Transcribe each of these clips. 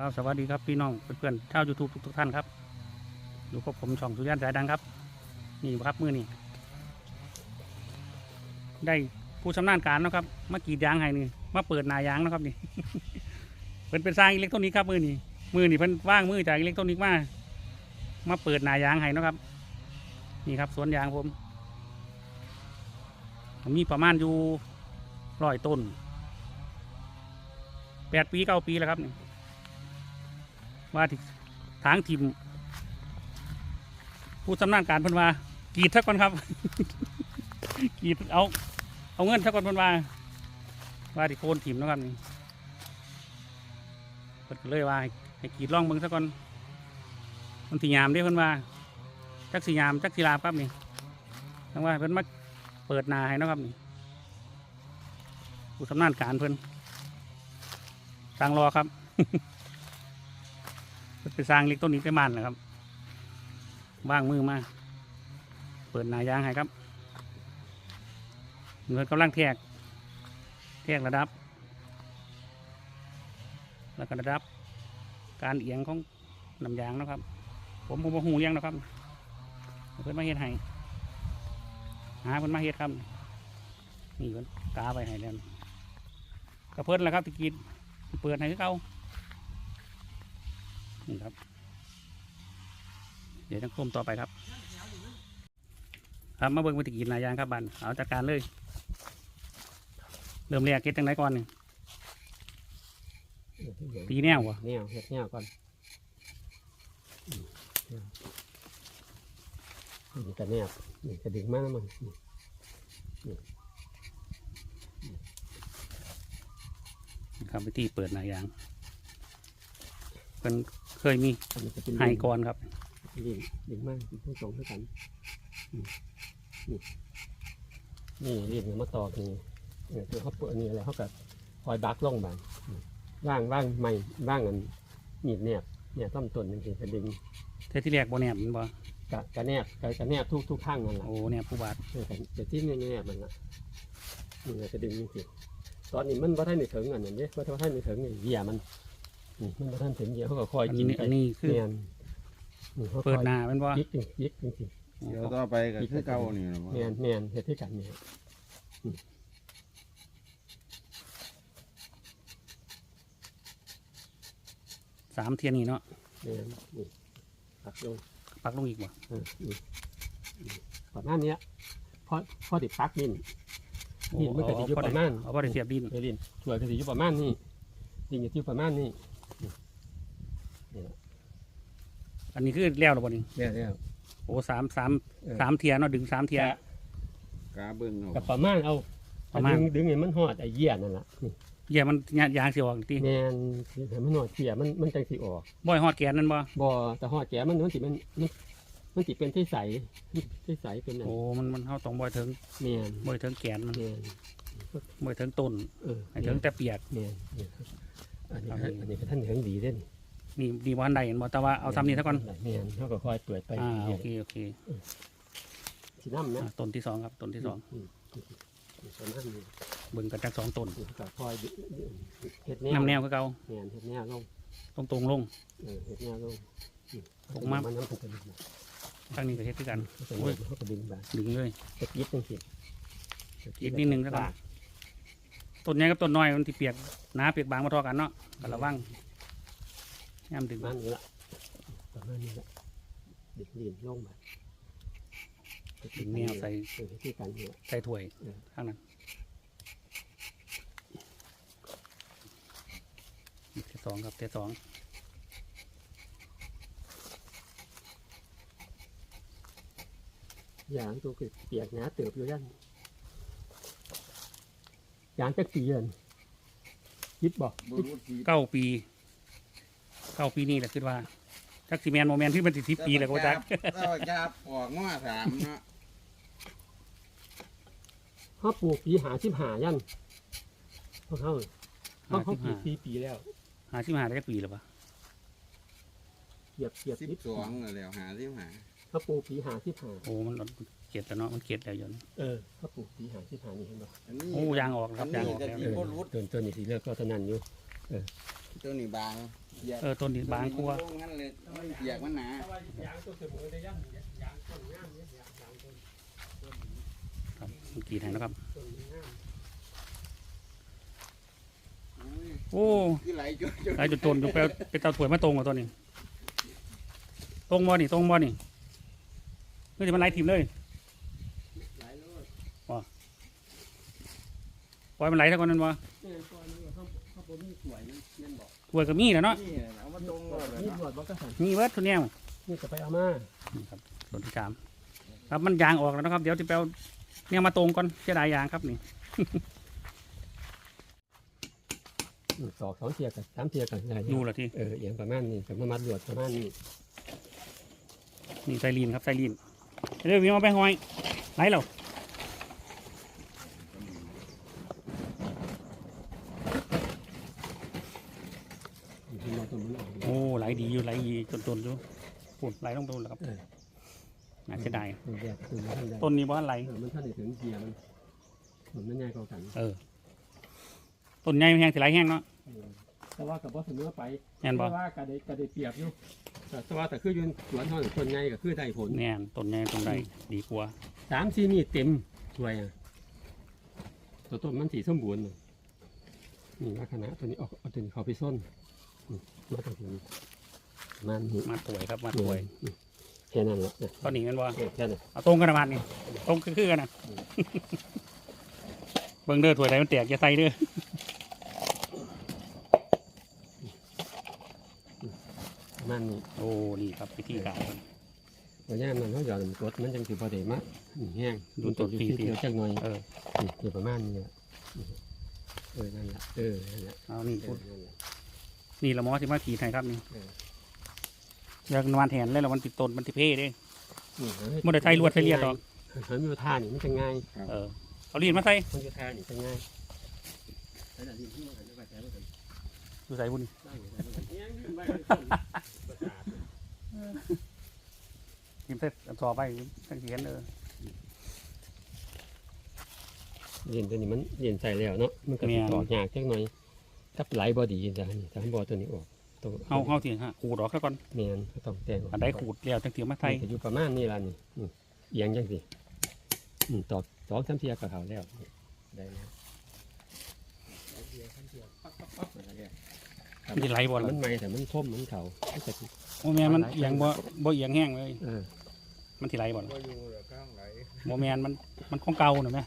ครับสวัสดีครับพี่น้องเพื่อนๆชาวยูทูบทุกๆท่านครับอยู่กับผมช่องสุริยันสายดังครับ นี่ครับมือนี่ได้ผู้ชำนาญการนะครับมากีดยางให้นี่มาเปิดนายางนะครับนี่เพิ่นเป็นสร้างอิเล็กทรอนิกส์ครับมือนี่มือนี่เพิ่นว่างมือจากอิเล็กทรอนิกส์มามาเปิดนายางให้นะครับ นี่ครับสวนยางผม มีประมาณอยู่ร้อยต้นแปดปีเก้าปีแล้วครับนี่ ว่าที่ทางทีมผู้ชำนาญการเพิ่นว่ากรีดทักก่อนครับกรีดเอา เอาเงินทักก่อนเพิ่นว่า ว่าที่โคนทีมนะครับนี่เพิ่นก็เลยว่าให้กรีดล่องเบิ่งสักก่อนมันสิยามเด้เพิ่นว่าจักสิยามจักสิลาบครับนี่ทั้งว่าเพิ่นมาเปิดนาให้นะครับนี่ผู้ชำนาญการเพิ่นสั่งรอครับ ไปสร้างเล็กต้นนี้ไปมันนะครับว่างมือมา เปิดนายางให้ครับเงินกำลังแทกแทกระดับ แล้วก็ระดับ การเอียงของลำยางนะครับ ผมผมหูเลี้ยงนะครับ เพิ่นมาเฮ็ดให้หาเพิ่นมาเฮ็ดครับ นี่เพิ่นกาไปให้แล้วกระเพิ่นแหละครับตะกี้เปิดให้เก่า นี่ครับ เดี๋ยวต้องคมต่อไปครับ ครับมาเบิ่งวิธีกินนายางครับบันเอาจัดการเลย เริ่มแรกเก็ตจังไหนก่อนนี่ตีแนววะแนวเฮ็ดแนวก่อนอืมแนวนี่ก็แนวนี่ก็ดึงมามันนี่นี่ครับวิธีเปิดนายางเป็นเค ยมีอันนี้ก็เป็นไฮก่อนครับดึงดึงมาดึงทั้งสองเท่ากันอืมนี่นี่เรียกมาตอกนี่เออคือเขาเปิดนี่อะไรเขาก็คอยบักลงบางอืมว่างว่างไม่ว่างอันหนีบเนี่ยเนี่ยต้นต้นนึงก็ดึงเทที่แรกบ่แนบแมันบ่กะกะแนบกะกะแนบทุกทุกข้างนั่นแหละโอ้แนบผู้บาดเออแต่แต่ที่เนี่ยเนี่ยมันละนี่ไงจะดึงนี่สิตอนนี้มันว่าท่านในถึงอันนั้นเนี่ยว่าท่านในถึงเหยียมัน นี่มันว่าท่านถึงเหยียเขาก็คอยอันกินนี้ไปอันนี้คือเนี่ยนี่เขาคเปิอดยหนาแมันบ่ยิกจริงยิกจริงจริงเดี๋ยวต่อไปก็คือเก่านี่นะบ่เนียนเนียนเฮ็ดที่กันเนี่ยสามเทียนนี่เนาะเนียนนี่ปักลง ปักลงอีกบ่เออนี่นี่ประมาณเนี้ยพอพอติดปักดินโอ้นี่มันก็สิอยู่เอาประมาณ เอาพอได้เสียบดินเออดินถั่วก็สิอยู่ประมาณนี้ดินก็สิอยู่ประมาณนี้นี่นี่แหละ อันนี้คือแล้วหรือบ่นี่เรียกเรียกโอ้สามสามเออ สามเทียนเนาะดึงสามเทีย กาเบิ่งเอากับประมาณเอาประมาณ ดึงดึงให้มันหอดไอ้เหี้ยนั่นแหละนี่เหี้ย่มันยางสิออกติแมนให้มันหอดเหี้ยมันมันจังสิออกบ่อยฮอดแกนนั่นบ่บ่แต่หอดแกมันมันสิมันมันมันสิเป็นที่ใสที่ใสเป็นอันโอ้มันมันเฮาต้องบ่อยถึงแมนบ่อยถึงแกนมันแมนบ่อยถึงต้นเออให้ถึงแต่เปียกแมนแม่น อันนี้เอาอันนี้ก็ท่านถึงดีเด้นนี่ดีบ่ทันได้เห็นบ่แต่ว่าเอาซ้ำนี้ซะก่อนแมนเขาก็คอยเปิดไปอ่าเรื่โออยเคโอเคๆสิน้ำนะอ่าต้นที่สองครับต้นที่สองมมประมาณนี้เบิ่งกันจากสองต้นก็คอยเฮ็ดแนวน้ำแนวคือเก่าแมนเฮ็ดแนวลงตรงตรงๆลง เออเฮ็ดแนวลงอืมตรงมา มันน้ำตกกันทางนี้ก็เฮ็ดคือกัน โอ้ย เขาก็ดึงไปดึงเลย ตะกี้จังสิอีกนิดนึงแล้วกัน ต้นใหญ่กับต้นน้อยมันที่เปียกหนาเปียกบางมาทอกันเนาะก็ระวังย่ำดึงประมาณนี้ละประมาณนี้ละดึงดินลงมาดึงแนวใส่เออที่กันเนี่ย ใส่ถ้วยเออ ข้างนั้นเทสองครับเทสองยางตัวคือเปียกหนาเติบอยู่ยัน ยางจักปีเดือนคิดบอกบ่รู้สิเก้าปีเก้าปีนี่แหละคิดว่าจักสีแมนโมแมนที่มันติดทิปีแล้วก็จักถ้าว่าจับออกง้อสามเนาะเขาปลูกปีหาชิมหายันเขาเขาเขาเขาปลูกปีปีแล้วหาชิมหาได้จักปีหรือปะเหยียบเหยียบสิบนิดสองแล้วหาสิบหาเขาปลูกปีหาชิมหาโอ้มัน เกล็ดแล้วเนาะมันเกล็ดแล้วอยนเออเขาปลูกปีหาชิมหานี่เห็นปะอันนี้ โอ้ยางออกครับยางออกแล้วอันนี้ก็เออต้นต้นนี้ทีเลือกก็เท่านั้นอยู่ตัวนี้บางเออต้นนี้บางกว่างั้นเลยมันเปียกมันหนายางตัวเสมอได้ยังยางต้นงามเนี่ยยางต้นครับมันกรีดให้นะครับต้นงามโอ้คือไหลจนจนไอ้จุดต้นอยู่ไปเอาไปเตาถ่วยมาตรงกับตัวนี้ ตรงบ่นี่ตรงบ่นี่เพื่อจะมันไล่ทีมเลย หลายโลด ปล่อยมันไหลสักคนนั้นบ่เนี่ยก่อนนี้เขาเขาบ่มีสวยนั่นเน่นบอกถ่วยกับมีแหล้วเนาะนี่เอามาตรงเลยมีหนวดบ่ก็สั่นมีเวิร์ดทุนแนวนี่ก็ไปเอามานี่ครับส่วนที่สามครับมันยางออกแล้วนะครับ เดี๋ยวจะไปเอาเนี่ยมาตรงก่อนเสียดายยางครับนี่สองสองเทียกับสามเทียกับอะไรดูละที่เออเอียงประมาณนี้กับมามัดหลวดประมาณนี้นี่ไซรีนครับไซรีนเดี๋ยววิ่งเอาไปห้อยไหลแล้ว ที่มาตัวมันออก โอ้ไหลดีอยู่ไหลดีจนจนอยู่ ปุ่นไหลลงไปแล้วครับเออน่าเสียดายตัวแรกตัวมันท่านใดต้นนี้ว่าไหลเออมันท่านได้ถึงเทียมันมันไม่ง่ายกว่ากันเออต้นใหญ่แห้งสิไหลแห้งเนาะ เออแต่ว่ากับบ่เสมอไปแน่นบ่เพราะว่ากระเดกระเดเปรียบอยู่แต่แต่ว่าแต่คืออยืนสวนเท่านั้นคนใหญ่ก็คือได้ผลแน่นต้นใหญ่ต้นใดดีกว่าสามสี่มีดเต็มถ้วยอะตัวต้นมันสีสมบูรณ์น่ะนี่ลักษณะตัวนี้เออกเอาตัวนี้เขาไปส้นนี่มาตรงนี้ มันนี่มาถวยครับมาถวยนี่แค่นั้นแหละเนี่ยตอนนี้กันว่าเออแค่นั้นเอาตรงกันนะมันนี่ตรงคือๆกันนะเบิ่งเด้อถวยไหนมันแตกอย่าใส่เด้อมันนี่โอ้นี่ครับวิธีการตัวย่ามมันเขาหย่อนกดมันจังสิพอดีมากนี่แห้งดูตัวอยู่ปีที่ๆเดียวจักหน่อยเออนี่อยู่ประมาณนี้แหละนี่เออนั่นแหละเออนั่นแหละเอานี่เอพูอดนั่นแหละนี่ละหมอที่มาขีดให้ครับนี่เอออยากนวานแทนเลยละมันติดต้นมันติเพ่เด้นี่เอาให้มันได้ใช้ลวดใช้เลียดดอกมันมีท่านี่มันจะง่ายเออเอาลีนมาใส่มันจะท่านี่จะง่ายใช้แต่ลิ้นที่มันหันไปใช้มันหันดูใส่บุญได้อยู่ได้อยู่เนี่ยขึ้นไปมันต้นประสาททีมเสร็จสอบไปทั้งเขียนเออเย็นตัวนี้มันเย็นใส่แล้วเนาะมันก็สิออกยากจักหน่อยถ้าไหลบอดีจ้ะนี่ถ้าบอตัวนี้ออก ตัวเฮาเฮาสิฮะขูดออกซะก่อนเมียนก็ต้องแต่งกอันใดขูดแล้วจังสิเอามาใส่นี่ก็อยู่ประมาณนี้ล่ะนี่นี่เอียงจังสิอืมตอกสองสามเทียกับเขาแล้วนี่ได้แล้วสองเทียสามเทียปั๊บปั๊บปั๊บอะไรเงี้ยมันสิไหลบ่ล่ะมันไม่แต่มันคมมันเขามันจะโอ้แม่นมันเอียงบ่บ่เอียงแห้งเลยเออมันสิไหลบ่ล่ะก็อยู่แล้วข้างไหลบ่แม่นมันมันของเก่าน่ะแม่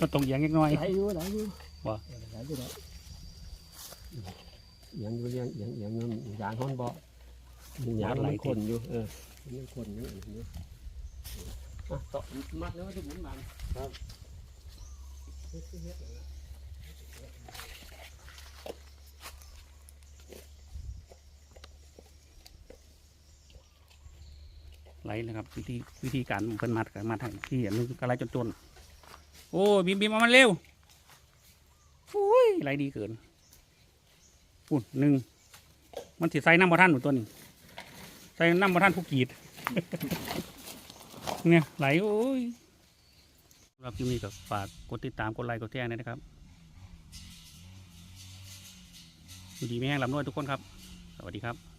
มันต้องเอียงเล็กน้อยไหลอยู่ไหลอยู่ว่าเออไหลอยู่แล้ว เอียงอยู่เรียงเอียงเอียงอยู่ยางห้อนบ่มียางมันคนอยู่เออมันคนอยู่อันนี้อะต่อมัดแล้วจะหมุนบานครับไหลนะครับวิธีวิธีการเพิ่นมัดกันมาทางที่อันนึงก็ไหลจนจนโอ้ยบิมบิมเอามันเร็วโอ้ยไหลดีเกิน ปุ่นหนึ่งมันสิใส่น้ำบ่ท่านหนูตัวนี้ใส่น้ำบ่ท่านผู้กีด เนี่ยไหลโอ้ยเรับยูมีกับฝากกดติดตามกดไลค์กดแชร์นอยนะครับอยู่ดีไม่แห้งลำนวยทุกคนครับ สวัสดีครับ